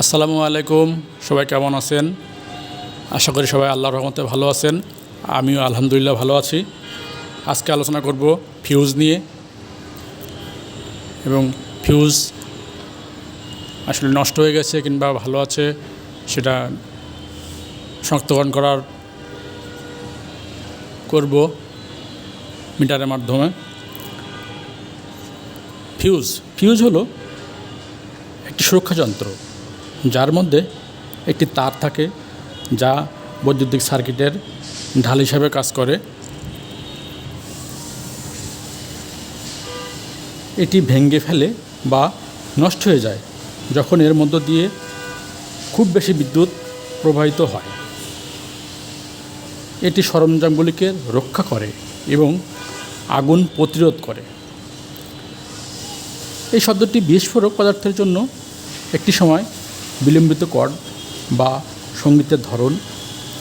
আসসালামু আলাইকুম, সবাই কেমন আছেন? আশা করি সবাই আল্লাহর রহমতে ভালো আছেন। আমিও আলহামদুলিল্লাহ ভালো আছি। আজকে আলোচনা করব ফিউজ নিয়ে। এবং ফিউজ আসলে নষ্ট হয়ে গেছে কিংবা ভালো আছে সেটা শনাক্তকরণ করার করব মিটারের মাধ্যমে। ফিউজ ফিউজ হলো একটি সুরক্ষা যন্ত্র। যার মধ্যে একটি তার থাকে যা বৈদ্যুতিক সার্কিটের ঢাল হিসাবে কাজ করে। এটি ভেঙে ফেলে বা নষ্ট হয়ে যায় যখন এর মধ্য দিয়ে খুব বেশি বিদ্যুৎ প্রবাহিত হয়। এটি সরঞ্জামগুলিকে রক্ষা করে এবং আগুন প্রতিরোধ করে। এই শব্দটি বিস্ফোরক পদার্থের জন্য একটি সময় বিলম্বিত কর্ড বা সঙ্গীতের ধরন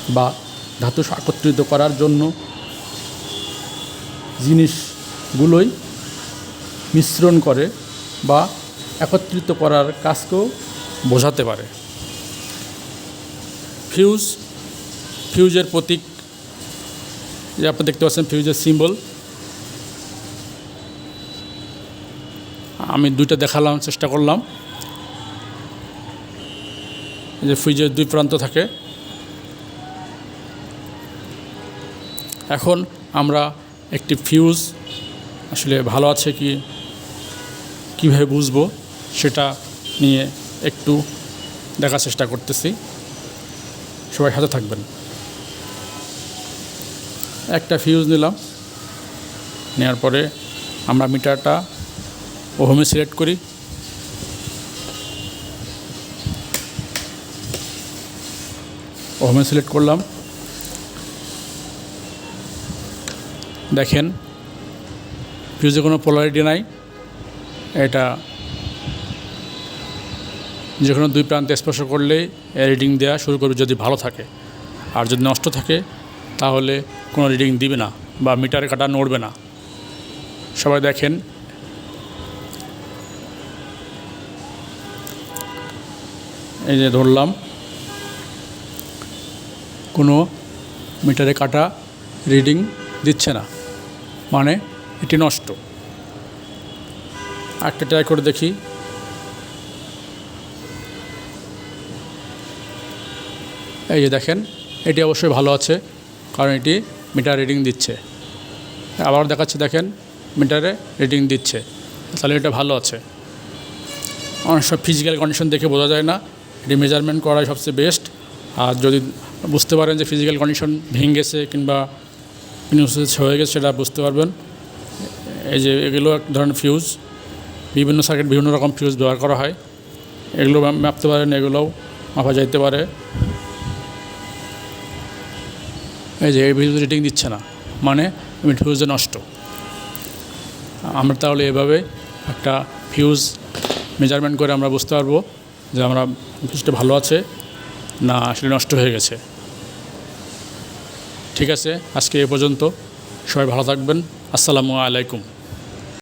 বা ধাতু একত্রিত করার জন্য জিনিসগুলোই মিশ্রণ করে বা একত্রিত করার কাজকেও বোঝাতে পারে। ফিউজ, ফিউজের প্রতীক যে আপনি দেখতে পাচ্ছেন ফিউজের সিম্বল। আমি দুইটা দেখালাম, চেষ্টা করলাম। যে ফ্রিজের দুই প্রান্ত থাকে। এখন আমরা একটি ফিউজ আসলে ভালো আছে কি, কীভাবে বুঝব সেটা নিয়ে একটু দেখার চেষ্টা করতেছি। সবাই হাতে থাকবেন। একটা ফিউজ নিলাম নেওয়ার পরে আমরা মিটারটা ওহমে সিলেক্ট করি। ওহমে সিলেক্ট করলাম। দেখেন ফিউজে কোনো পোলারিটি নাই। এটা যে কোনো দুই প্রান্তে স্পর্শ করলেই রিডিং দেওয়া শুরু করবে যদি ভালো থাকে। আর যদি নষ্ট থাকে, তাহলে কোনো রিডিং দিবে না বা মিটারে কাটা নড়বে না। সবাই দেখেন, এই যে ধরলাম। কোনো মিটারে কাটা রিডিং দিচ্ছে না। মানে এটি নষ্ট। একটা ট্রাই করে দেখি। এই যে দেখেন, এটি অবশ্যই ভালো আছে, কারণ এটি মিটার রিডিং দিচ্ছে। আবার দেখাচ্ছে, দেখেন, মিটারে রিডিং দিচ্ছে। তাহলে এটা ভালো আছে। অনেক সব ফিজিক্যাল কন্ডিশন দেখে বোঝা যায় না। এটি মেজারমেন্ট করাই সবচেয়ে বেস্ট আর যদি বুঝতে পারেন যে ফিজিক্যাল কন্ডিশন ভেঙে গেছে কিংবা নিউসেজ হয়ে গেছে সেটা বুঝতে পারবেন। এই যে এগুলো এক ধরনের ফিউজ বিভিন্ন সার্কিট বিভিন্ন রকম ফিউজ ব্যবহার করা হয়। এগুলো মাপতে পারেন, এগুলোও মাপা যাইতে পারে। এই যে এই ফিউজ রিডিং দিচ্ছে না। মানে ফিউজে নষ্ট। আমরা তাহলে এভাবে একটা ফিউজ মেজারমেন্ট করে আমরা বুঝতে পারব যে আমরা ফিউজটা ভালো আছে। না, আসলে নষ্ট হয়ে গেছে। ঠিক আছে, আজকে এ পর্যন্ত। সবাই ভালো থাকবেন। আসসালামু আলাইকুম।